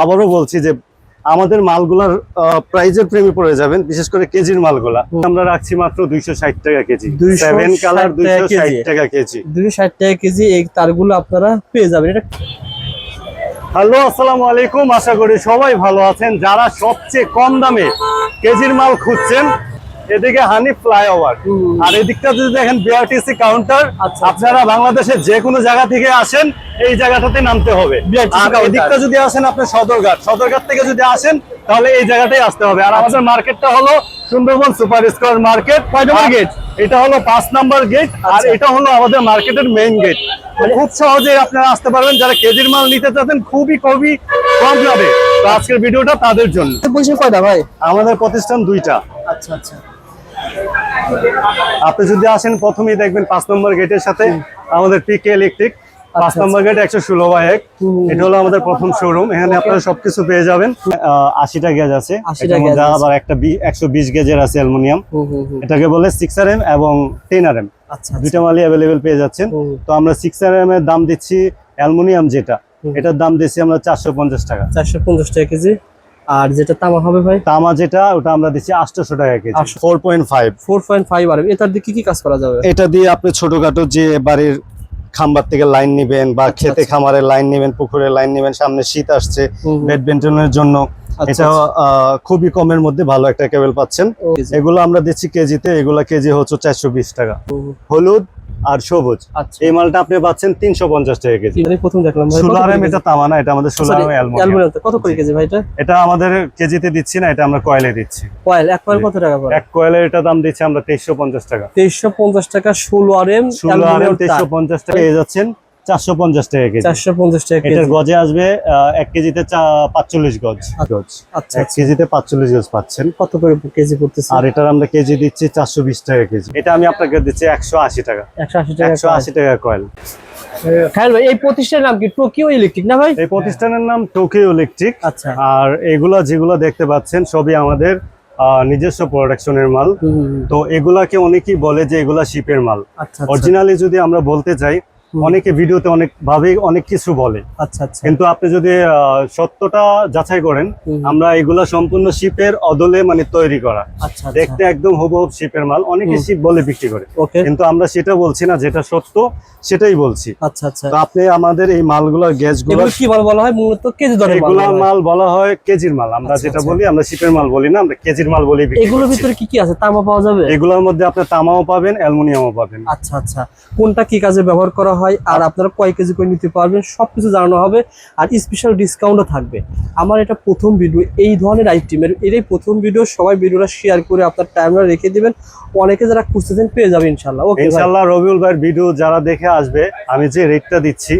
আবারও বলছি যে আমাদের মালগুলার প্রাইজের প্রেমে পড়ে যাবেন বিশেষ করে কেজির মালগুলা। আমরা রাখছি মাত্র দুইশো ষাট টাকা কেজি। সেভেন কালার দুইশো ষাট। টাকা কেজি। ষাট টাকা কেজি এই তারগুলো আপনারা পেয়ে যাবেন। এটা হ্যালো আসসালামু আলাইকুম। আশা করি সবাই ভালো আছেন। যারা সবচেয়ে কম দামে কেজির মাল খুঁজছেন এদিকে হানি ফ্লাইওভার। আর এদিকটা যদি দেখেন বিআরটিসি কাউন্টার আচ্ছা। আপনারা বাংলাদেশের যে কোনো জায়গা থেকে আসেন এই জায়গাটাতে নামতে হবে। আর এদিকটা যদি আসেন আপনি সদরঘাট সদরঘাট থেকে যদি আসেন তাহলে এই জায়গাটাই আসতে হবে। আর আমাদের মার্কেটটা হলো সুন্দরবন সুপার স্কোয়ার মার্কেট। কয় নম্বর গেট? এটা হলো পাঁচ নাম্বার গেট আর আচ্ছা। এটা হলো আমাদের মার্কেটের মেইন গেট খুব সহজে আপনারা আসতে পারবেন। যারা কেজির মাল নিতে চাচ্ছেন খুবই খুবই কম যাবে তো আজকের ভিডিওটা তাদের জন্য। ভাই? আমাদের প্রতিষ্ঠান দুইটা। আচ্ছা আচ্ছা। আপনি যদি আসেন প্রথমেই দেখবেন পাঁচ নম্বর গেটের সাথে আমাদের পিকে ইলেকট্রিক পাঁচ আচ্ছা, নম্বর গেট একশো ষোলো বাই এক। এটা হলো আমাদের প্রথম শোরুম এখানে আপনারা সবকিছু পেয়ে যাবেন। আশিটা গ্যাস আছে। 80টা এটার মধ্যে আবার একটা একশো বিশ গেজের আছে অ্যালুমিনিয়াম। এটাকে বলে সিক্স আর এম এবং টেন আর এম আচ্ছা দুইটা মালই অ্যাভেলেবেল পেয়ে যাচ্ছেন। তো আমরা সিক্স আর এম এর দাম দিচ্ছি অ্যালুমিনিয়াম যেটা। এটার দাম দিচ্ছি আমরা চারশো পঞ্চাশ টাকা। চারশো পঞ্চাশ টাকা কেজি। আর যেটা তামা হবে ভাই? তামা যেটা ওটা আমরা দিচ্ছি আটশোশো টাকা kg. 800 four point five four point five আর এটার দিয়ে কি কি কাজ করা যাবে? এটা দিয়ে আপনি ছোটখাটো যে বাড়ির খাম্বার থেকে লাইন নেবেন বা খেতে খামারে খামারের লাইন নেবেন পুকুরের লাইন নেবেন সামনে শীত আসছে বেন্টনের জন্য আচ্ছা, এটা খুবই কমের মধ্যে ভালো একটা কেবল পাচ্ছেন। এগুলো আমরা দিচ্ছি কেজিতে এগুলো কেজি হচ্ছে চারশো বিশ টাকা। হলুদ আর সবুজ। আচ্ছা। এই মালটা আপনি পাচ্ছেন তিনশো পঞ্চাশ টাকা কেজি। প্রথম দেখলাম এটা কেজি? না এটা আমাদের তো কত করে কেজি ভাই এটা? আমাদের কেজিতে দিচ্ছি না এটা আমরা কয়েলে দিচ্ছি। কয়েল এক কয়েল কত টাকা এক কয়েলের এটা দাম দিচ্ছি আমরা তেইশশো পঞ্চাশ টাকা। তেইশশো পঞ্চাশ টাকা ষোলো আর এম ষোলো আর এম তেইশশো পঞ্চাশ টাকা। পেয়ে যাচ্ছেন চারশো পঞ্চাশ টাকা কেজি। চারশো পঞ্চাশ টাকা এটার গজে আসবে এক কেজিতে পাঁচচল্লিশ গজ। গজ আচ্ছা। এক আচ্ছা কেজিতে পাঁচচল্লিশ গজ পাচ্ছেন। কত করে কেজি পড়তেছে? আর এটার আমরা কেজি দিচ্ছি চারশো বিশ টাকা কেজি। এটা আমি আপনাকে দিচ্ছি একশো আশি টাকা। একশো আশি টাকা একশো আশি টাকা কয়েল খায়াল ভাই এই প্রতিষ্ঠানের নাম কি? টোকিও ইলেকট্রিক না ভাই? এই প্রতিষ্ঠানের নাম টোকিও ইলেকট্রিক আচ্ছা। আর এগুলা যেগুলো দেখতে পাচ্ছেন সবই আমাদের নিজস্ব প্রোডাকশনের মাল। তো এগুলাকে অনেকেই বলে যে এগুলা শিপের মাল। আচ্ছা আচ্ছা। অরিজিনালি যদি আমরা বলতে চাই। অনেকে ভিডিওতে অনেক ভাবে অনেক কিছু বলে। আচ্ছা আচ্ছা। কিন্তু আপনি যদি সত্যটা যাচাই করেন আমরা এগুলা সম্পূর্ণ শিপের অদলে মানে তৈরি করা। আচ্ছা দেখতে একদম হুবহু শিপের মাল অনেকে শিপ বলে বিক্রি করে। ওকে। কিন্তু আমরা সেটা বলছি না যেটা সত্য সেটাই বলছি। আচ্ছা আচ্ছা। তো আপনি আমাদের এই মালগুলোর গ্যাসগুলো কি মাল বলা হয়? মূলত কেজি দরে মাল এগুলা। মাল বলা হয় কেজির মাল। আমরা আচ্ছা, যেটা আচ্ছা। বলি আমরা শিপের মাল বলি না আমরা কেজির মাল বলি বিক্রি এগুলোর ভিতরে কি কি আছে? তামা পাওয়া যাবে? এগুলোর মধ্যে আপনি তামাও পাবেন অ্যালুমিনিয়ামও পাবেন। আচ্ছা আচ্ছা। কোনটা কি কাজে ব্যবহার করা হয়? আর আপনারা কয় কেজি করে নিতে পারবেন সবকিছু জানানো হবে আর স্পেশাল ডিসকাউন্টও থাকবে। আমার এটা প্রথম ভিডিও এই ধরনের আইটেমের এটাই প্রথম ভিডিও সবাই ভিডিওটা শেয়ার করে আপনার টাইমটা রেখে দিবেন। অনেকে যারা খুঁজতেছেন পেয়ে যাবে ইনশাল্লাহ ওকে ইনশাল্লাহ রবিউল ভাইয়ের ভিডিও যারা দেখে আসবে আমি যে রেটটা দিচ্ছি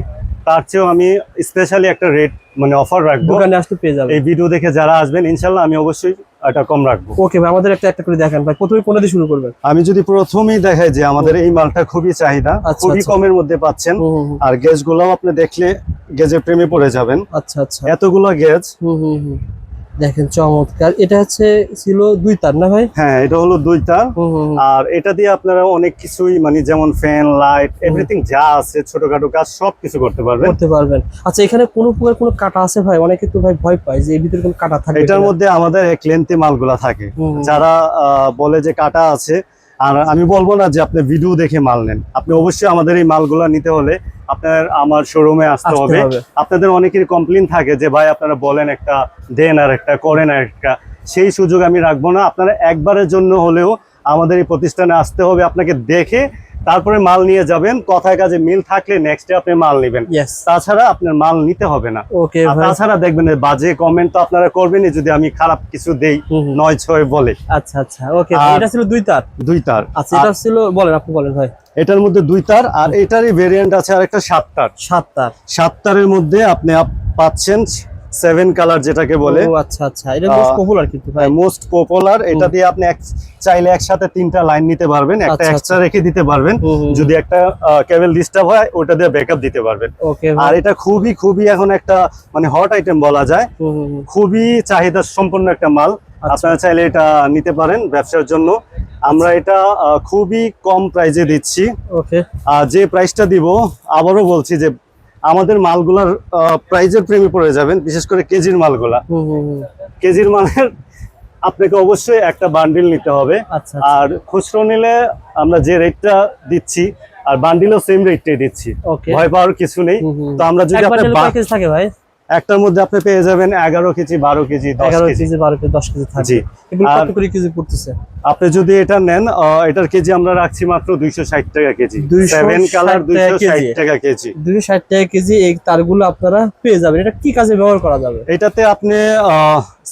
তার চেয়েও আমি স্পেশালি একটা রেট মানে অফার রাখব। দোকানে আসতে পেয়ে যাবে এই ভিডিও দেখে যারা আসবেন ইনশাল্লাহ আমি অবশ্যই এটা কম রাখব। ওকে ভাই আমাদের একটা একটা করে দেখেন ভাই প্রথমে কোনটা দিয়ে শুরু করবেন? আমি যদি প্রথমেই দেখাই যে আমাদের এই মালটা খুবই চাহিদা আচ্ছা, খুবই আচ্ছা। কমের মধ্যে পাচ্ছেন। আর গ্যাসগুলো আপনি দেখলে গ্যাসের প্রেমে পড়ে যাবেন। আচ্ছা আচ্ছা। এতগুলো গেজ হুম হুম হুম। দেখেন চমৎকার। এটা হচ্ছে ছিল দুই তার না ভাই? হ্যাঁ এটা হলো দুই হুম। আর এটা দিয়ে আপনারা অনেক কিছুই মানে যেমন ফ্যান লাইট এভরিথিং যা আছে ছোটখাটো কাজ সব কিছু করতে পারবেন। করতে পারবেন। আচ্ছা এখানে কোনো প্রকার কোনো কাটা আছে ভাই? অনেকে তো ভাই ভয় পায় যে এর ভিতরে কোনো কাটা থাকে এটার মধ্যে আমাদের এক লেন্থে মালগুলা থাকে। যারা আহ, বলে যে কাটা আছে আর আমি বলব না যে আপনি ভিডিও দেখে মাল নেন। আপনি অবশ্যই আমাদের এই মালগুলো নিতে হলে আপনার আমার শোরুমে আসতে হবে। আপনাদের অনেকের কমপ্লেন থাকে যে ভাই আপনারা বলেন একটা দেন আর একটা করেন আর একটা। সেই সুযোগ আমি রাখব না। আপনারা একবারের জন্য হলেও আমাদের এই প্রতিষ্ঠানে আসতে হবে। আপনাকে দেখে তারপরে মাল নিয়ে যাবেন কথায় কাজে মিল থাকলে নেক্সট ডে আপনি মাল নেবেন. তাছাড়া আপনার মাল নিতে হবে না। ওকে তাছাড়া দেখবেন বাজে কমেন্ট তো আপনারা করবেনই যদি আমি খারাপ কিছু দেই। নয় ছয় বলে। আচ্ছা আচ্ছা ওকে এটা ছিল দুই তার? দুই তার। আচ্ছা এটা ছিল বলেন আপনি বলেন ভাই। এটার মধ্যে দুই তার আর এটারই ভেরিয়েন্ট আছে আরেকটা সাত তার। সাত তার। সাত তারের মধ্যে আপনি আপ- পাচ্ছেন সেভেন কালার যেটাকে বলে। ও আচ্ছা আচ্ছা। এটা আহ, পপুলার কিন্তু ভাই। মোস্ট পপুলার এটা দিয়ে আপনি চাইলে একসাথে তিনটা লাইন নিতে পারবেন একটা আচ্ছা, এক্সট্রা রেখে দিতে পারবেন। যদি একটা কেবল ডিস্টার্ব হয় ওটা দিয়ে ব্যাকআপ দিতে পারবেন। ওকে আর এটা খুবই খুবই এখন একটা মানে হট আইটেম বলা যায়। খুবই চাহিদা সম্পন্ন একটা মাল। আচ্ছা। আপনারা চাইলে এটা নিতে পারেন ব্যবসার জন্য। আমরা এটা খুবই কম প্রাইজে দিচ্ছি। ওকে আর যে প্রাইসটা দিব আবারও বলছি যে আমাদের মালগুলার প্রাইজের প্রেমে পড়ে যাবেন বিশেষ করে কেজির মালগুলা। কেজির মালের আপনাকে অবশ্যই একটা বান্ডিল নিতে হবে। আচ্ছা আর খুচরো নিলে আমরা যে রেটটা দিচ্ছি আর বান্ডিলও সেম রেটটাই দিচ্ছি। ভয় পাওয়ার কিছু নেই। তো আমরা যদি আপনার থাকে ভাই? একটার মধ্যে আপনি পেয়ে যাবেন এগারো কেজি বারো কেজি এগারো কেজি। কেজি বারো কেজি দশ কেজি থাকে। কেজি পড়তেছে? আপনি যদি এটা নেন এটার কেজি আমরা রাখছি মাত্র দুইশো ষাট টাকা কেজি। 260 সেভেন কালার দুইশো ষাট। টাকা কেজি। দুশো ষাট টাকা কেজি এই তারগুলো আপনারা পেয়ে যাবেন। এটা কি কাজে ব্যবহার করা যাবে? এটাতে আপনি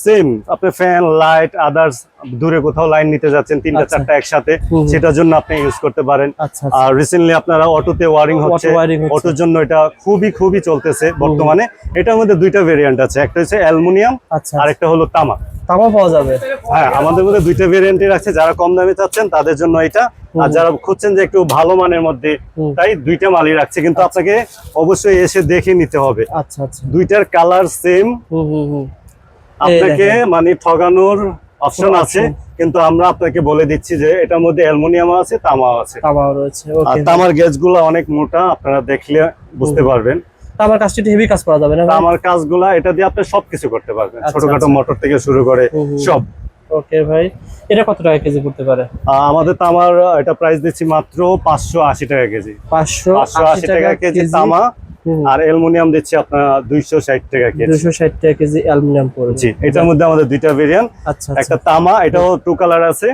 সেম আপনি ফ্যান লাইট আদার্স দূরে কোথাও লাইন নিতে যাচ্ছেন তিনটা আচ্ছা। চারটা একসাথে সেটার জন্য আপনি ইউজ করতে পারেন। আচ্ছা আচ্ছা। আর রিসেন্টলি আপনারা অটোতে ওয়ারিং হচ্ছে। অটোর জন্য এটা খুবই খুবই চলতেছে বর্তমানে। এটার মধ্যে দুইটা ভেরিয়েন্ট আছে। একটা হচ্ছে অ্যালুমিনিয়াম আর একটা হলো তামা। তামা পাওয়া যাবে। হ্যাঁ আমাদের মধ্যে দুইটা ভেরিয়েন্টের আছে যারা কম দামে চাচ্ছেন তাদের জন্য এটা। আর যারা খুঁজছেন যে একটু ভালো মানের মধ্যে তাই দুইটা মালই রাখছে। কিন্তু আপনাকে অবশ্যই এসে দেখে নিতে হবে। আচ্ছা আচ্ছা। দুইটার কালার সেম আপনাকে মানে ঠগানোর অপশন আছে কিন্তু আমরা আপনাকে বলে দিচ্ছি যে এটার মধ্যে অ্যালুমিনিয়াম আছে তামা আছে। তামাও রয়েছে। আর তামার গেজগুলো অনেক মোটা আপনারা দেখলে বুঝতে পারবেন। তামার কাজটা হেভি কাজ করা যাবে না তামার কাজগুলা এটা দিয়ে আপনি সবকিছু করতে পারবেন। আচ্ছা, ছোটখাটো আচ্ছা। মোটর থেকে শুরু করে। সব। ওকে ভাই এটা কত টাকা কেজি পড়তে পারে? আমাদের তামার এটা প্রাইস দিচ্ছি মাত্র পাঁচশো আশি টাকা কেজি। পাঁচশো পাঁচশো আশি টাকা কেজি তামা আর অ্যালুমিনিয়াম দিচ্ছি আপনার দুইশো ষাট টাকা কেজি। দুশো ষাট টাকা কেজি অ্যালুমিনিয়াম পড়বে। জি এটার মধ্যে আমাদের দুইটা ভেরিয়েন্ট আচ্ছা একটা আচ্ছা তামা এটাও টু কালার আছে।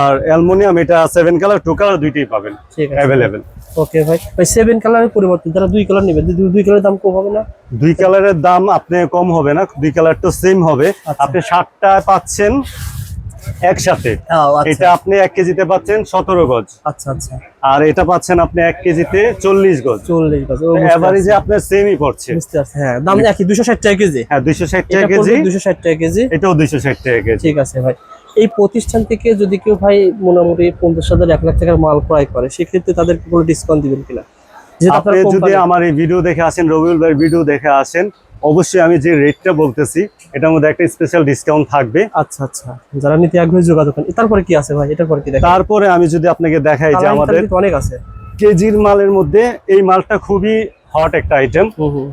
আর অ্যালুমিনিয়াম এটা সেভেন কালার টু কালার দুইটাই পাবেন। অ্যাভেলেবেল ওকে ভাই। ভাই সেভেন কালারের পরিবর্তে যারা দুই কালার নেবে দুই- কালারের দাম কম হবে না? দুই কালারের দাম আপনি কম হবে না দুই কালার তো সেম হবে। আচ্ছা। আপনি ষাটটা পাচ্ছেন একসাথে। এটা আপনি এক কেজিতে পাচ্ছেন সতেরো গজ। আচ্ছা আচ্ছা। আর এটা পাচ্ছেন আপনি এক কেজিতে চল্লিশ গজ। চল্লিশ গজ এভারেজে আপনার সেমই পড়ছে। হ্যাঁ দাম একই দুশো ষাট টাকা কেজি। হ্যাঁ দুইশো ষাট টাকা কেজি। দুশো ষাট টাকা কেজি। এটাও দুইশো ষাট টাকা কেজি। ঠিক আছে ভাই। এই প্রতিষ্ঠান থেকে যদি কেউ ভাই মোটামুটি পঞ্চাশ হাজার এক লাখ টাকার মাল ক্রয় করে সেক্ষেত্রে তাদেরকে কোনো ডিসকাউন্ট দিবেন কিনা? আপনি যদি আমার এই ভিডিও দেখে আসেন রবিউল ভাই ভিডিও দেখে আসেন অবশ্যই আমি যে রেটটা বলতেছি এটার মধ্যে একটা স্পেশাল ডিসকাউন্ট থাকবে। আচ্ছা আচ্ছা। যারা নিতে আগ্রহী যোগাযোগ করেন। তারপরে কি আছে ভাই? এটার পরে কি তারপরে আমি যদি আপনাকে দেখাই যে আমাদের অনেক আছে। কেজির মালের মধ্যে এই মালটা খুবই হট একটা আইটেম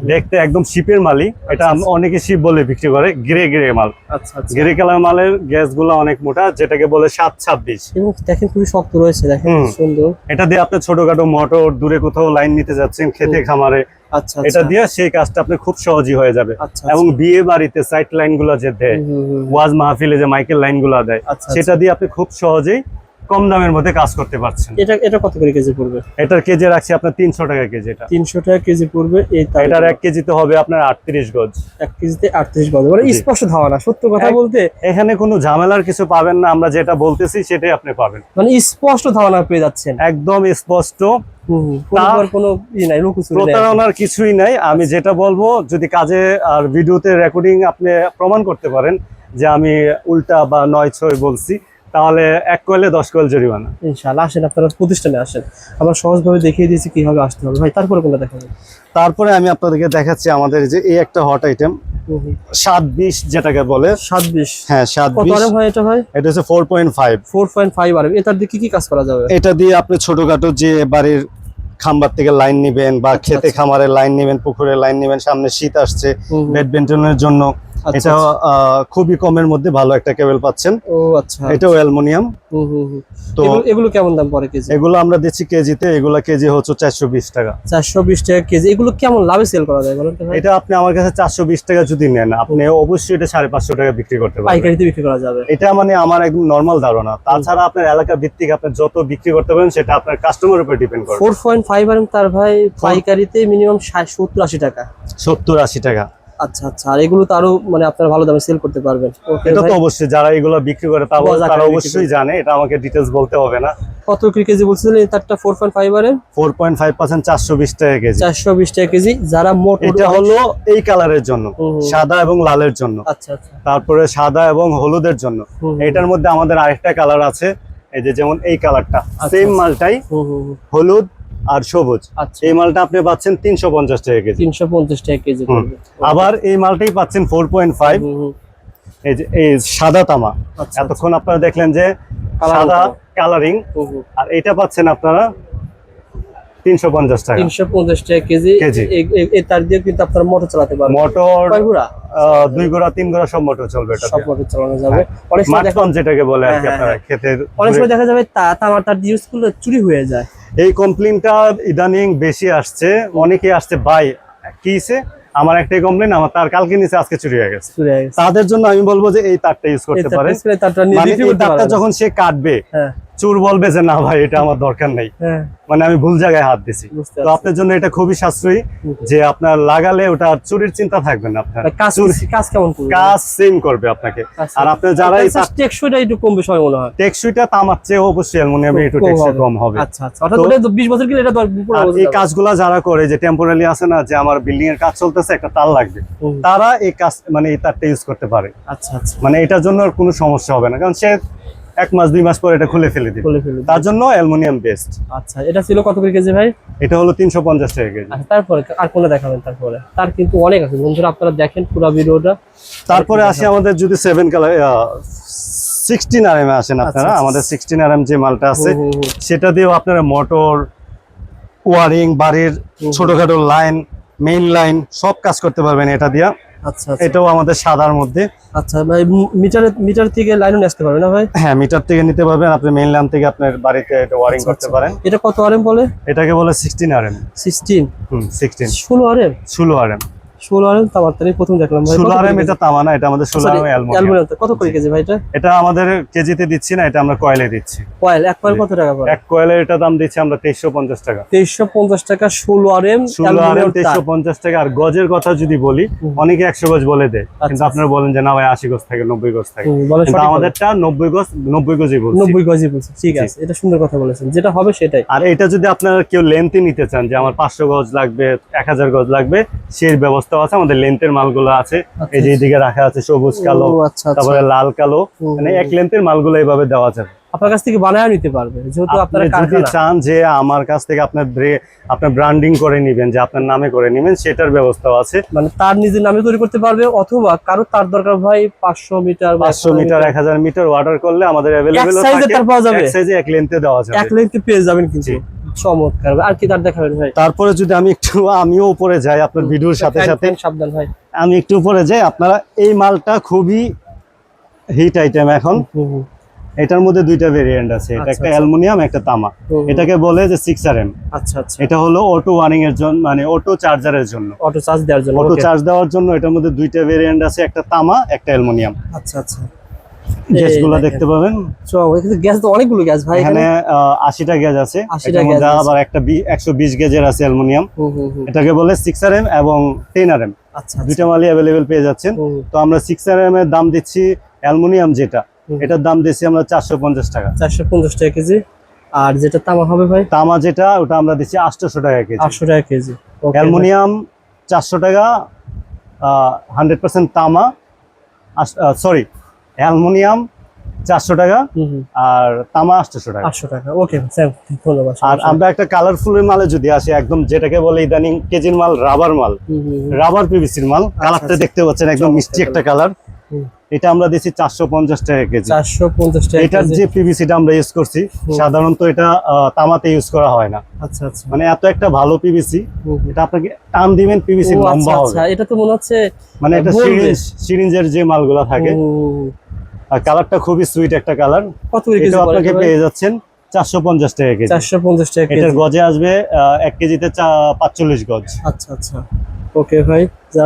দেখতে একদম শিপের মালই। এটা আম- অনেকে শিপ বলে বিক্রি করে গ্রে গ্রে মাল। আচ্ছা আচ্ছা। গ্রে কালার মালের গ্যাসগুলো অনেক মোটা যেটাকে বলে সাত ছাব্বিশ। দেখেন খুবই শক্ত রয়েছে দেখেন সুন্দর। এটা দিয়ে আপনি ছোটখাটো মোটর দূরে কোথাও লাইন নিতে যাচ্ছেন খেতে খামারে। আচ্ছা এটা আচ্ছা। দিয়ে সেই কাজটা আপনি খুব সহজই হয়ে যাবে। আচ্ছা এবং বিয়ে বাড়িতে সাইড লাইনগুলো যে দেয়। ওয়াজ মাহফিলে যে মাইকেল লাইনগুলো দেয় আচ্ছা, সেটা দিয়ে আপনি খুব সহজেই কম দামের মধ্যে কাজ করতে পারছেন। এটা এটা কত করে কেজি পড়বে? এটার কেজি রাখছি আপনার তিনশো টাকা কেজি এটা। তিনশো টাকা কেজি পড়বে এটার এক কেজিতে হবে আপনার আটত্রিশ গজ। এক কেজিতে আটত্রিশ গজ। মানে স্পষ্ট ধারণা সত্য কথা বলতে এখানে কোনো ঝামেলার কিছু পাবেন না আমরা যেটা বলতেছি সেটাই আপনি পাবেন। মানে স্পষ্ট ধারণা পেয়ে যাচ্ছেন। একদম স্পষ্ট। প্রতারণার কিছুই নাই। আমি যেটা বলব যদি কাজে আর ভিডিওতে রেকর্ডিং আপনি প্রমাণ করতে পারেন যে আমি উল্টা বা নয় ছয় বলছি তাহলে এক কয়েলে দশ কয়েল জরিমানা। ইনশাআল্লাহ আসেন আপনারা প্রতিষ্ঠানে আসেন। আমরা সহজভাবে দেখিয়ে দিয়েছি কীভাবে আসতে হবে। ভাই তারপরে কোনটা দেখাবেন তারপরে আমি আপনাদেরকে দেখাচ্ছি আমাদের যে এই একটা হট আইটেম সাত বিশ যেটাকে বলে। সাত বিশ হ্যাঁ সাত ভাই এটা ভাই? এটা হচ্ছে four point five four point five আর এটার দিয়ে কি কি কাজ করা যাবে? এটা দিয়ে আপনি ছোটখাটো যে বাড়ির খাম্বার থেকে লাইন নিবেন বা খেতে আচ্ছা। খামারের লাইন নিবেন পুকুরের লাইন নিবেন সামনে শীত আসছে বেন্টনের জন্য। আচ্ছা, এটা আহ, খুবই কমের মধ্যে ভালো একটা কেবল পাচ্ছেন। ও আচ্ছা এটাও অ্যালুমিনিয়াম। হুম, হুম, হুম। তো এগুলো- কেমন দাম পড়ে কেজি? এগুলো আমরা দিচ্ছি কেজিতে এগুলো কেজি হচ্ছে চারশো বিশ টাকা। চারশো বিশ টাকা কেজি। এগুলো কেমন লাভে সেল করা যায় বলেন তো এটা আপনি আমার কাছে চারশো বিশ টাকা যদি নেন আপনি অবশ্যই এটা সাড়ে পাঁচশো টাকা বিক্রি করতে পারবেন। পাইকারিতে বিক্রি করা যাবে। এটা মানে আমার একদম নর্মাল ধারণা। তাছাড়া আপনার এলাকা ভিত্তিক আপনি যত বিক্রি করতে পারেন সেটা আপনার কাস্টমার উপর ডিপেন্ড করে ফোর পয়েন্ট ফাইভ আর তার ভাই পাইকারিতে মিনিমাম ষাট সত্তর আশি টাকা। সত্তর আশি টাকা। আচ্ছা আচ্ছা। আর এগুলো তো আরও মানে আপনার ভালো দামে সেল করতে পারবেন। এটা তো অবশ্যই যারা এগুলো বিক্রি করে তারা অবশ্যই জানে এটা আমাকে ডিটেলস বলতে হবে না। কত কেজি বলছিলেন? তারটা ফোর পয়েন্ট ফাইভ আর ফোর পয়েন্ট ফাইভ পার্সেন্ট চারশো বিশ টাকা কেজি। চারশো বিশ টাকা কেজি যারা মোট এটা হলো এই কালারের জন্য। সাদা এবং লালের জন্য। আচ্ছা আচ্ছা। তারপরে সাদা এবং হলুদের জন্য। এটার মধ্যে আমাদের আরেকটা কালার আছে এই যে যেমন এই কালারটা আচ্ছা, সেম আচ্ছা। মালটাই হুম হুম। হলুদ আর সবুজ। আচ্ছা। এই মালটা আপনি পাচ্ছেন তিনশো পঞ্চাশ টাকা কেজি। তিনশো পঞ্চাশ টাকা কেজি আবার এই মালটাই পাচ্ছেন ফোর পয়েন্ট ফাইভ। এই যে এই সাদা তামা। আচ্ছা এতক্ষণ আপনারা দেখলেন যে সাদা কালারিং। আর এটা পাচ্ছেন আপনারা তিনশো পঞ্চাশ টাকা। তিনশো পঞ্চাশ টাকা কেজি। তার দিয়ে কিন্তু আপনারা মোটর চালাতে পারবেন। মোটর দুই গোড়া তিন গোড়া সব মোটর চলবে এটা সব মোটর চালানো যাবে। অনেক সময় যেটাকে বলে আর কি হ্যাঁ, আপনারা ক্ষেতের অনেক সময় দেখা যাবে তামার তার ইউজ করলে চুরি হয়ে যায়। এই কমপ্লেনটা ইদানিং বেশি আসছে। অনেকেই আসছে ভাই কিসে আমার একটাই কমপ্লেন আমার তার কালকে নিচে আজকে চুরি হয়ে গেছে। হয়ে তাদের জন্য আমি বলব যে এই তারটা ইউজ করতে তারটা তারটা মানে এই করতে তারটা পারবেন। যখন সে কাটবে হ্যাঁ। চোর বলবে যে না ভাই এটা আমার দরকার নেই। হ্যাঁ। মানে আমি ভুল জায়গায় হাত দিছি। তো আপনার জন্য এটা খুবই সাশ্রয়ী। যে আপনার লাগালে ওটা আর চুরির চিন্তা থাকবে না আপনার। কাজ কেমন করবে? কাজ সেম করবে আপনাকে। আর আপনার যারা টেকসইটা একটু কম বেশি হয় মনে হয়। টেকসইটা তামার চেয়ে অবশ্যই অ্যালুমিনিয়ামে একটু কম টেকসই। কম হবে। আচ্ছা আচ্ছা। অর্থাৎ ওটা তো 20 বছর গেলে এটা এই। কাজগুলা যারা করে যে টেম্পোরারি আছে না যে আমার বিল্ডিং এর কাজ চলতেছে একটা তার লাগবে। তারা এই কাজ মানে এই তারটা ইউজ করতে পারে। আচ্ছা আচ্ছা। মানে এটার জন্য আর কোনো সমস্যা হবে না। কারণ সে এক মাস দুই মাস পর এটা খুলে ফেলে দিবে। বলে ফেলুন তার জন্য অ্যালুমিনিয়াম বেস্ট। আচ্ছা এটা ছিল কত করে কেজি ভাই? এটা হলো তিনশো পঞ্চাশ টাকা কেজি। আচ্ছা তারপরে আর কোনটা দেখাবেন তারপরে। তার কিন্তু অনেক আছে বন্ধুরা আপনারা দেখেন পুরো ভিডিওটা। তারপরে আসি আমাদের যদি seven colour sixteen R M আসেন আপনারা আচ্ছা। আমাদের সিক্সটিন আর এম যে মালটা আছে। সেটা দিয়েও আপনারা মোটর ওয়ারিং বাড়ির ছোটখাটো লাইন মেইন লাইন সব কাজ করতে পারবেন এটা দিয়া। আচ্ছা আচ্ছা। এটাও আমাদের সাদার মধ্যে। আচ্ছা ভাই মিটার মিটার থেকে লাইনও নিয়ে আসতে পারবে না ভাই? হ্যাঁ মিটার থেকে নিতে পারবেন। আপনি মেইন লাইন থেকে আপনার বাড়িতে এটা ওয়ারিং আচ্ছা, করতে আচ্ছা। পারেন এটা কত আরএম বলে? এটাকে বলে sixteen R M sixteen hmm sixteen ষোলো আরএম ষোলো আর এম ষোলো আরএম তার তারই প্রথম দেখলাম ভাই। ষোলো কত আর করে এম কেজি? এটা তামা না এটা আমাদের ষোলো Sorry, R M aluminium. Aluminium কত করে কেজি ভাই এটা? এটা আমাদের কেজিতে দিচ্ছি না এটা আমরা কয়েলে দিচ্ছি। কয়েল এক কয়েল কত টাকা এক কয়েলের এটা দাম দিচ্ছি আমরা তেইশশো পঞ্চাশ টাকা। তেইশশো পঞ্চাশ টাকা ষোলো আর ষোলো আর তেইশশো পঞ্চাশ টাকা। আর গজের কথা যদি বলি অনেকে একশো গজ বলে দেয় কিন্তু আচ্ছা। আপনারা বলেন যে না ভাই আশি গজ থাকে নব্বই গজ থাকে। কিন্তু আমাদেরটা নব্বই গজ নব্বই গজই বলছি। নব্বই গজি বলছে ঠিক আছে এটা সুন্দর কথা বলেছেন। যেটা হবে সেটাই। আর এটা যদি আপনারা কেউ লেন্থে নিতে চান যে আমার পাঁচশো গজ লাগবে এক হাজার গজ লাগবে সেই ব্যবস্থা আছে আমাদের লেন্থের মালগুলো আছে। এই যে এইদিকে রাখা আছে সবুজ কালো আচ্ছা আচ্ছা। তারপরে লাল কালো। মানে এক লেন্থের মালগুলো এইভাবে দেওয়া যাবে। আপনার কাছ থেকে বানায় নিতে পারবে যেহেতু আপনারা যদি চান যে আমার কাছ থেকে আপনার আপনার ব্র্যান্ডিং করে নিবেন যে আপনার নামে করে নিবেন সেটার ব্যবস্থাও আছে। মানে তার নিজের নামে তৈরি করতে পারবে অথবা কারও তার দরকার ভাই পাঁচশো মিটার বা পাঁচশো মিটার এক হাজার মিটার অর্ডার করলে আমাদের এক সাইজে তার পাওয়া যাবে। এক সাইজে এক লেন্থে দেওয়া যাবে। এক লেন্থে পেয়ে যাবেন কিন্তু। চমৎকার আর কি তার দেখাবেন ভাই? তারপরে যদি আমি একটু আমিও উপরে যাই আপনার ভিডিওর সাথে সাথে। সাবধান ভাই। আমি একটু উপরে যাই আপনারা এই মালটা খুবই হিট আইটেম এখন। এটার মধ্যে দুইটা ভেরিয়েন্ট আছে এটা আচ্ছা, একটা আচ্ছা। অ্যালুমিনিয়াম একটা তামা। এটাকে বলে যে সিক্স আর এম আচ্ছা আচ্ছা। এটা হলো অটো ওয়ারিং এর জন্য মানে অটো চার্জারের জন্য। অটো চার্জ দেওয়ার জন্য অটো চার্জ দেওয়ার জন্য এটার মধ্যে দুইটা ভেরিয়েন্ট আছে একটা তামা একটা অ্যালুমিনিয়াম। আচ্ছা আচ্ছা। গ্যাসগুলো। দেখতে পাবেন। গ্যাস তো অনেকগুলো গ্যাস ভাই এখানে আশিটা গ্যাস আছে। 80টা এটার মধ্যে গ্যাস আবার একটা একশো বিশ গেজের আছে অ্যালুমিনিয়াম। এটাকে বলে সিক্স আর এম এবং টেন আর এম দুইটা মালই অ্যাভেলেবেল পেয়ে যাচ্ছেন। তো আমরা সিক্স আর এম এর দাম দিচ্ছি অ্যালুমিনিয়াম যেটা। এটার দাম দিচ্ছি আমরা চারশো পঞ্চাশ টাকা। চারশো পঞ্চাশ টাকা কেজি। আর যেটা তামা হবে ভাই? তামা যেটা ওটা আমরা দিচ্ছি আটশোশো টাকা কেজি। আটশো টাকা কেজি। অ্যালুমিনিয়াম চারশো টাকা হান্ড্রেড পার্সেন্ট তামা। সরি অ্যালুমিনিয়াম চারশো টাকা আর তামা আটশোশো টাকা। আটশো টাকা। ওকে ধন্যবাদ। আর আমরা একটা কালারফুলের মালে যদি আসি একদম যেটাকে বলে ইদানিং কেজির মাল রাবার মাল। রাবার পিভিসির মাল। কালারটা আচ্ছা। দেখতে পাচ্ছেন একদম মিষ্টি একটা কালার। এটা আমরা দিচ্ছি চারশো পঞ্চাশ টাকা কেজি। চারশো পঞ্চাশ টাকা এটার। যে পিভিসিটা আমরা ইউজ করছি সাধারণত এটা তামাতে ইউজ করা হয় না। আচ্ছা আচ্ছা। মানে এত একটা ভালো পিভিসি। এটা আপনাকে টান দিবেন পিভিসি আচ্ছা, লম্বা হবে। আচ্ছা, এটা তো মনে হচ্ছে মানে এটা সিরিঞ্জ সিরিঞ্জের যে মালগুলো থাকে। আর কালারটা খুবই সুইট একটা কালার। কত করে এটা আপনাকে পেয়ে যাচ্ছেন চারশো পঞ্চাশ টাকা কেজি। চারশো পঞ্চাশ টাকা এটার গজে আসবে এক কেজিতে পাঁচচল্লিশ গজ। আচ্ছা আচ্ছা। ওকে ভাই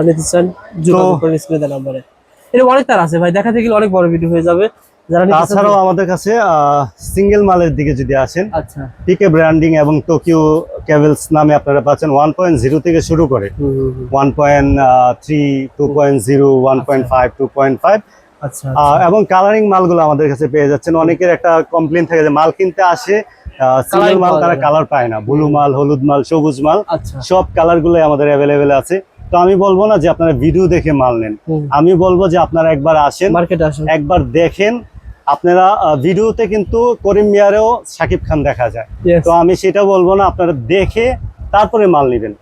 নিতে চান যোগাযোগ করেন স্ক্রিনে নাম্বারে। এটা অনেক তার আছে ভাই দেখাতে গেলে অনেক বড় ভিডিও হয়ে যাবে। যারা তাছাড়াও আমাদের কাছে সিঙ্গেল মালের দিকে যদি আসেন আচ্ছা। টিকে ব্র্যান্ডিং এবং টোকিও কেবলস নামে আপনারা পাচ্ছেন ওয়ান পয়েন্ট জিরো থেকে শুরু করে। One point three two point zero one point five two point five আচ্ছা। এবং কালারিং মালগুলো আমাদের কাছে পেয়ে যাচ্ছেন। অনেকের একটা কমপ্লেন থাকে যে মাল কিনতে আসে সিঙ্গেল মাল তারা কালার পায় না। ব্লু মাল হলুদ মাল সবুজ মাল আচ্ছা। সব কালারগুলো আমাদের অ্যাভেলেবেল আছে। তো আমি বলব না যে আপনারা ভিডিও দেখে মাল নেন। আমি বলব যে আপনারা একবার আসেন মার্কেটে আসেন। একবার দেখেন। আপনারা ভিডিওতে কিন্তু করিম মিয়ারেও শাকিব খান দেখা যায়। তো আমি সেটা বলব না আপনারা দেখে তারপরে মাল নেবেন।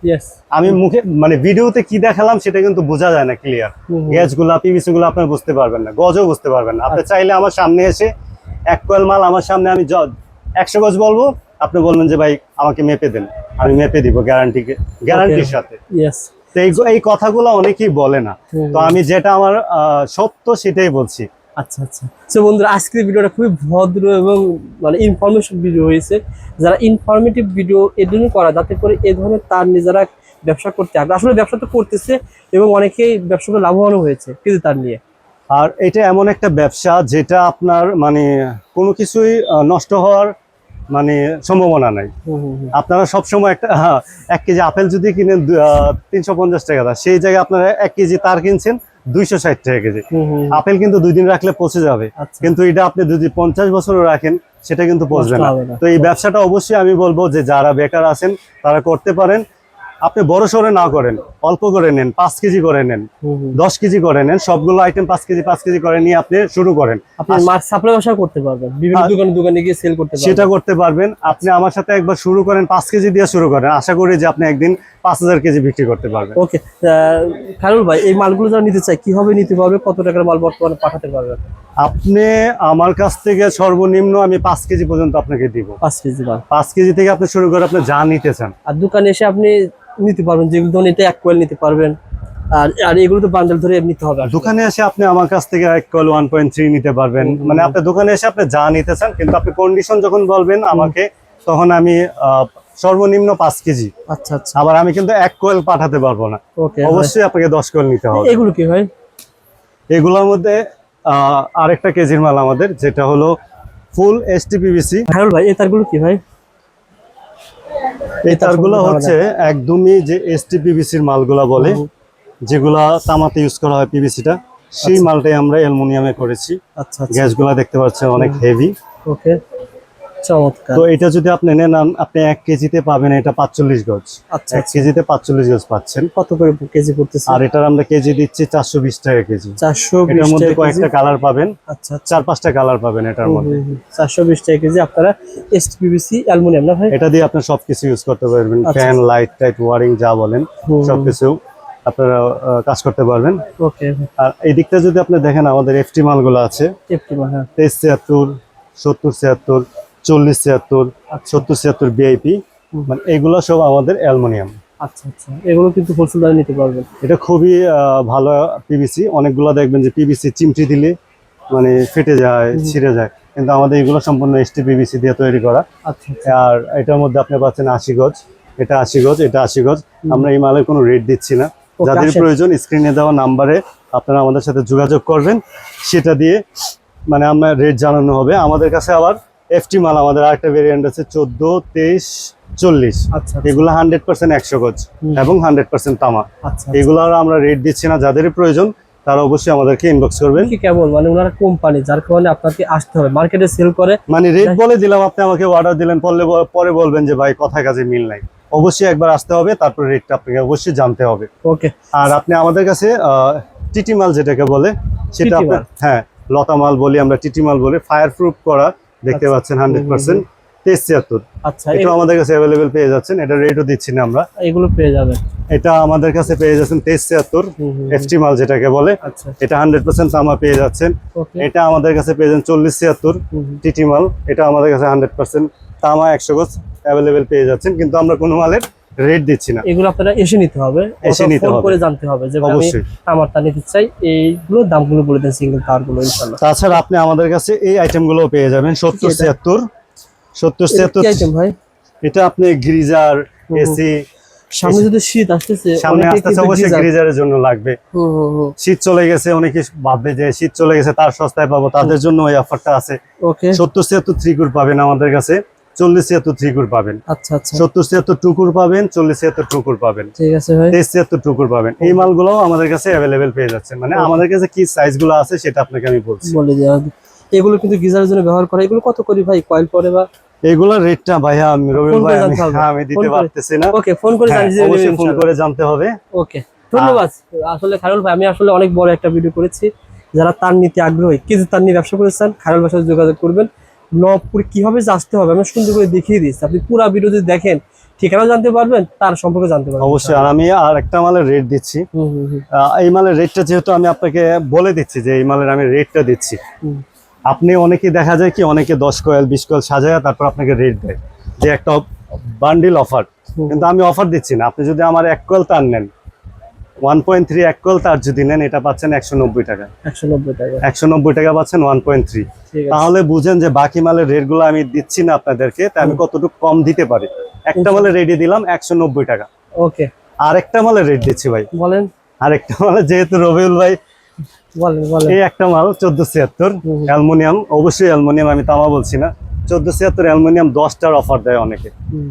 আমি মুখে মানে ভিডিওতে কি দেখালাম সেটা কিন্তু বোঝা যায় না ক্লিয়ার গ্যাসগুলা পিভিসি গুলো আপনার বুঝতে পারবেন না গজও বুঝতে পারবেন না। আপনি চাইলে আমার সামনে এসে এক কয়েল মাল আমার সামনে আমি একশো গজ বলব আপনি বলবেন যে ভাই আমাকে মেপে দেন আমি মেপে দিব গ্যারান্টি গ্যারান্টির সাথে। তো এই এই কথাগুলো অনেকেই বলে না। তো আমি যেটা আমার সত্য সেটাই বলছি। আচ্ছা আচ্ছা। তো বন্ধুরা আজকের ভিডিওটা খুবই ভদ্র এবং মানে ইনফরমেশন ভিডিও হয়েছে। যারা ইনফরমেটিভ ভিডিও এর জন্য করা যাতে করে এ ধরনের তার নিজেরা ব্যবসা করতে আগ্রহ আসলে ব্যবসা তো করতেছে এবং অনেকেই ব্যবসা করে লাভবানও হয়েছে কিন্তু তার নিয়ে। আর এটা এমন একটা ব্যবসা যেটা আপনার মানে কোনো কিছুই নষ্ট হওয়ার মানে সম্ভাবনা নাই। আপনারা সবসময় একটা হ্যাঁ, এক কেজি আপেল যদি কিনেন তিনশো পঞ্চাশ টাকা দেয় সেই জায়গায় আপনারা এক কেজি তার কিনছেন দুইশো ষাট টাকা কেজি। আপেল কিন্তু দুই দিন রাখলে পচে যাবে আচ্ছা কিন্তু এটা আপনি যদি পঞ্চাশ বছরও রাখেন সেটা কিন্তু পচবে না। তো এই ব্যবসাটা অবশ্যই আমি বলব যে যারা বেকার আছেন তারা করতে পারেন আপনি বড় সড়ে না করেন অল্প করে নেন পাঁচ কেজি করে নেন। দশ কেজি করে নেন সবগুলো আইটেম পাঁচ কেজি পাঁচ কেজি করে নিয়ে আপনি শুরু করেন। আপনি মাছ সাপ্লাই ব্যবসা করতে পারবেন বিভিন্ন আর- দোকানে দোকানে গিয়ে সেল করতে সেটা করতে পারবেন। আপনি আমার সাথে একবার শুরু করেন পাঁচ কেজি দিয়ে শুরু করেন। আশা করি যে আপনি একদিন পাঁচ হাজার কেজি বিক্রি করতে পারবেন। ওকে খারুল ভাই এই মালগুলো যারা নিতে চাই কীভাবে নিতে পারবে কত টাকার মাল বর্তমানে পাঠাতে পারবে? আপনি আমার কাছ থেকে সর্বনিম্ন আমি পাঁচ কেজি পর্যন্ত আপনাকে দিব। পাঁচ কেজি পাঁচ কেজি থেকে আপনি শুরু করে আপনি যা নিতে চান। আর দোকানে এসে আপনি নিতে পারবেন যেগুলো ধরুন এটা এক কোয়েল নিতে পারবেন। আর আর এগুলো তো বান্ডেল ধরে নিতে হবে। দোকানে এসে আপনি আমার কাছ থেকে এক কল ওয়ান পয়েন্ট থ্রি নিতে পারবেন। মানে আপনি দোকানে এসে আপনি যা নিতে চান কিন্তু আপনি কন্ডিশন যখন বলবেন আমাকে তখন আমি সর্বনিম্ন পাঁচ কেজি। আচ্ছা আচ্ছা। আবার আমি কিন্তু এক কোয়েল পাঠাতে পারব না। ওকে অবশ্যই আপনাকে দশ কোয়েল নিতে হবে। এগুলো কি ভাই? এগুলোর মধ্যে আরেকটা কেজির মাল আমাদের যেটা হলো ফুল এসটিপিবিসি খারুল ভাই এই তারগুলো কি ভাই? এই তারগুলো হচ্ছে একদমই যে এসটিপিবিসির মালগুলা বলে যেগুলা তামাতে ইউজ করা হয় পিভিসিটা সেই আচ্ছা। মালটাই আমরা অ্যালুমিনিয়ামে করেছি। আচ্ছা আচ্ছা। গ্যাসগুলা দেখতে পাচ্ছেন অনেক হেভি ওকে চমৎকার। তো এটা যদি আপনি নেন আপনি এক কেজিতে পাবেন এটা পাঁচচল্লিশ গজ। আচ্ছা এক আচ্ছা। কেজিতে পাঁচচল্লিশ গজ পাচ্ছেন। কত করে কেজি পড়তেছে? আর এটার আমরা কেজি দিচ্ছি চারশো বিশ টাকা কেজি। চারশো বিশ এটার মধ্যে কয়েকটা কালার পাবেন। আচ্ছা আচ্ছা। চার পাঁচটা কালার পাবেন এটার মধ্যে। চারশো বিশ টাকা কেজি। আপনারা এসটিপিবিসি অ্যালুমিনিয়াম না ভাই? এটা দিয়ে আপনি সবকিছু ইউজ করতে পারবেন। আচ্ছা। ফ্যান লাইট টাইট ওয়ারিং যা বলেন। সবকিছু আপনারা কাজ করতে পারবেন। ওকে। আর এই দিকটা যদি আপনি দেখেন আমাদের এফটি মালগুলো আছে। এফটি মাল হ্যাঁ। তেইশ ছিয়াত্তর সত্তর ছিয়াত্তর চল্লিশ ছিয়াত্তর সত্তর ছিয়াত্তর বিআইপি। মানে এগুলো সব আমাদের অ্যালুমিনিয়াম। আচ্ছা আচ্ছা। এগুলো কিন্তু হোলসেল দামে নিতে পারবেন। এটা খুবই ভালো পিভিসি অনেকগুলো দেখবেন যে পিভিসি চিমটি দিলে মানে ফেটে যায় ছিঁড়ে যায়। কিন্তু আমাদের এগুলো সম্পূর্ণ এসটি পিভিসি দিয়ে তৈরি করা। আচ্ছা আচ্ছা। আর এটার মধ্যে আপনি পাচ্ছেন আশি গজ। এটা আশি গজ এটা আশি গজ। আমরা এই মালের কোনো রেট দিচ্ছি না। যাদের প্রয়োজন স্ক্রিনে দেওয়া নাম্বারে আপনারা আমাদের সাথে যোগাযোগ করবেন। সেটা দিয়ে মানে আমরা রেট জানানো হবে। আমাদের কাছে আবার এফটি মাল আমাদের আরেকটা ভেরিয়েন্ট আছে চোদ্দ তেইশ চল্লিশ। আচ্ছা এগুলো হান্ড্রেড পার্সেন্ট একশো গজ এবং হান্ড্রেড পার্সেন্ট তামা। আচ্ছা এগুলো আমরা রেট দিচ্ছি না যাদেরই প্রয়োজন তারা অবশ্যই আমাদেরকে ইনবক্স করবেন। কি কেমন মানে ওনারা কোম্পানি যার কারণে আপনাকে আসতে হবে। মার্কেটে সেল করে মানে রেট বলে দিলাম আপনি আমাকে অর্ডার দিলেন পরে পরে বলবেন যে ভাই কথা কাজে মিল নাই। অবশ্যই একবার আসতে হবে তারপর রেটটা আপনাকে অবশ্যই জানতে হবে। ওকে আর আপনি আমাদের কাছে টিটি মাল যেটাকে বলে সেটা আপনার হ্যাঁ লতা মাল বলি আমরা টিটি মাল বলি ফায়ার প্রুফ করা দেখতে আচ্ছা। পাচ্ছেন হান্ড্রেড পার্সেন্ট তেইশ ছিয়াত্তর আচ্ছা এটা আমাদের কাছে অ্যাভেলেবেল পেয়ে যাচ্ছেন। এটা রেটও দিচ্ছি না আমরা। এগুলো পেয়ে যাবেন। এটা আমাদের কাছে পেয়ে যাচ্ছেন তেইশ ছিয়াত্তর। এফটি মাল যেটাকে বলে। আচ্ছা। এটা হান্ড্রেড পার্সেন্ট তামা পেয়ে যাচ্ছেন। এটা আমাদের কাছে পেয়ে যাচ্ছেন চল্লিশ ছিয়াত্তর। টিটি মাল এটা আমাদের কাছে হান্ড্রেড পার্সেন্ট তামা একশো গোজ অ্যাভেলেবেল পেয়ে যাচ্ছেন। কিন্তু আমরা কোনো মালের রেট দিচ্ছি না। এগুলো আপনারা এসে নিতে হবে এসে নিতে হবে। করে জানতে হবে যে আমি অবশ্যই। আমার তা নিতে চাই এইগুলো দামগুলো বলে দেন সিঙ্গেল তারগুলো ইনশাল্লাহ তাছাড়া আপনি আমাদের কাছে এই আইটেমগুলো পেয়ে যাবেন সত্তর এটা? ছিয়াত্তর। সত্তর এটা ছিয়াত্তর কি আইটেম ভাই? এটা আপনি গ্রিজার এসি সামনে যদি শীত আসতেছে সামনে অনেকে অবশ্যই গ্রিজারের জন্য লাগবে। শীত চলে গেছে অনেকে ভাববে যে শীত চলে গেছে তার সস্তায় পাবো তাদের জন্য ওই অফারটা আছে। ওকে সত্তর ছিয়াত্তর থ্রি কুর পাবেন আমাদের কাছে। চল্লিশ ছিয়াত্তর থ্রি কুর পাবেন। আচ্ছা আচ্ছা। সত্তর ছিয়াত্তর টুকুর পাবেন চল্লিশ ছিয়াত্তর টুকুর পাবেন। ঠিক আছে ভাই। তেইশ ছিয়াত্তর টুকুর পাবেন। এই মালগুলো আমাদের কাছে অ্যাভেলেবেল পেয়ে যাচ্ছে মানে আমাদের কাছে কি আছে সেটা আপনাকে আমি বলছি। বলে এগুলো কিন্তু গিজারের জন্য ব্যবহার করে এগুলো কত করি ভাই? কয়েল পরে বা? এইগুলোর রেটটা ভাইয়া আমি রবিউল ভাই আমি দিতে পারতেছি না। ওকে ফোন করে হ্যাঁ, অবশ্যই ফোন করে জানতে হবে। ওকে ধন্যবাদ। আসলে খায়রুল ভাই আমি আসলে অনেক বড় একটা ভিডিও করেছি। যারা তার নিতে আগ্রহী কিছু তার নিয়ে ব্যবসা করেছেন খায়রুল ভাইয়ের সাথে যোগাযোগ করবেন। নবপুর কীভাবে আসতে হবে? আমি সুন্দর করে দেখিয়ে দিচ্ছি। আপনি পুরো ভিডিও যদি দেখেন ঠিকানাও জানতে পারবেন তার সম্পর্কে জানতে পারবেন। অবশ্যই আর আমি আর একটা মালের রেট দিচ্ছি। এই মালের রেটটা যেহেতু আমি আপনাকে বলে দিচ্ছি যে এই মালের আমি রেটটা দিচ্ছি। আপনি অনেকে দেখা যায় কি অনেকে দশ কয়েল বিশ কয়েল সাজায় তারপর আপনাকে রেট দেয়। যে একটা বান্ডিল অফার কিন্তু আমি অফার দিচ্ছি না। আপনি যদি আমার এক কয়েল তার নেন ওয়ান পয়েন্ট থ্রি এক কয়েল তার যদি নেন এটা পাচ্ছেন একশো নব্বই টাকা। একশো নব্বই টাকা। একশো নব্বই টাকা পাচ্ছেন ওয়ান পয়েন্ট থ্রি তাহলে বুঝেন যে বাকি মালের রেটগুলো আমি দিচ্ছি না আপনাদেরকে তা আমি কতটুকু কম দিতে পারি? একটা মালের রেডি দিলাম একশো নব্বই টাকা। ওকে। আর একটা মালের রেট দিচ্ছি ভাই। বলেন। আর একটা মালে যেহেতু রবিউল ভাই এই একটা মাল চোদ্দ ছিয়াত্তর। অ্যালমোনিয়াম। অবশ্যই অ্যালমোনিয়াম আমি তামা বলছি না। চোদ্দ ছিয়াত্তর অ্যালুমিনিয়াম দশটার অফার দেয় অনেকে।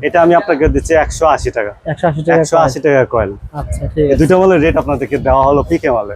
এটা আমি আপনাকে দিচ্ছি একশো আশি টাকা। একশো আশি টাকা একশো আশি টাকা কয়েল। আচ্ছা দুটো মালের রেট আপনাদেরকে দেওয়া হলো পিকে মালে।